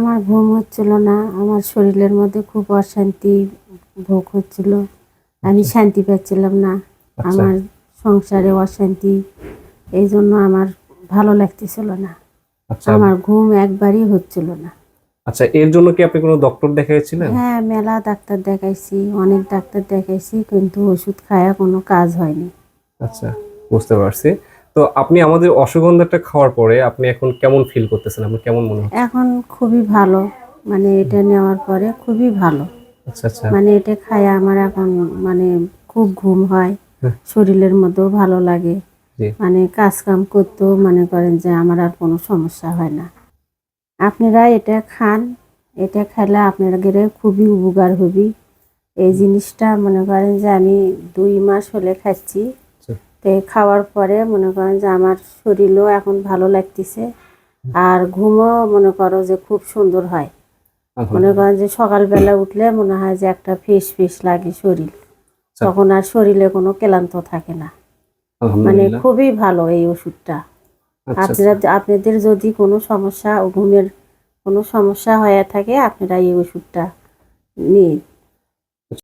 আমার ঘুম হচ্ছিল না আমার শরীরের মধ্যে খুব অশান্তি ভোগ হচ্ছিল। আমি শান্তি পাচ্ছিলাম না আচ্ছা। আমার সংসারে অশান্তি এই জন্য আমার ভালো লাগতেছিল না। আচ্ছা। আমার ঘুম একবারই হচ্ছিল না। আচ্ছা এর জন্য কি আপনি কোনো ডক্টর দেখিয়েছিলেন হ্যাঁ মেলা ডাক্তার দেখাইছি অনেক ডাক্তার দেখাইছি কিন্তু ওষুধ খায়া কোনো কাজ হয়নি। আচ্ছা বুঝতে পারছি। তো আপনি আমাদের অশ্বগন্ধাটা খাওয়ার পরে আপনি এখন কেমন ফিল করতেছেন? আপনার কেমন মনে হচ্ছে? এখন খুবই ভালো। মানে এটা নেওয়ার পরে খুবই ভালো। আচ্ছা আচ্ছা। মানে এটা খায় আমার এখন মানে খুব ঘুম হয়। হ্যাঁ। শরীরের মধ্যেও ভালো লাগে। মানে কাজ কাম করতেও মনে করেন যে আমার আর কোনো সমস্যা হয় না। আপনারা এটা খান। এটা খেলে আপনাদের খুবই উপকার হবি। এই জিনিসটা মনে করেন যে আমি দুই মাস হলে খাচ্ছি। তো খাওয়ার পরে মনে করেন যে আমার শরীরও এখন ভালো লাগতেছে। আর ঘুমও মনে করো যে খুব সুন্দর হয়। মনে করেন যে সকালবেলা উঠলে মনে হয় যে একটা ফিস ফিস লাগে শরীর। আচ্ছা। তখন আর শরীরে কোনো ক্লান্ত থাকে না। মানে খুবই ভালো এই ওষুধটা। আচ্ছা আপনারা আপনাদের যদি কোনো সমস্যা ঘুমের কোনো সমস্যা হয়ে থাকে আপনারা এই ওষুধটা নিয়ে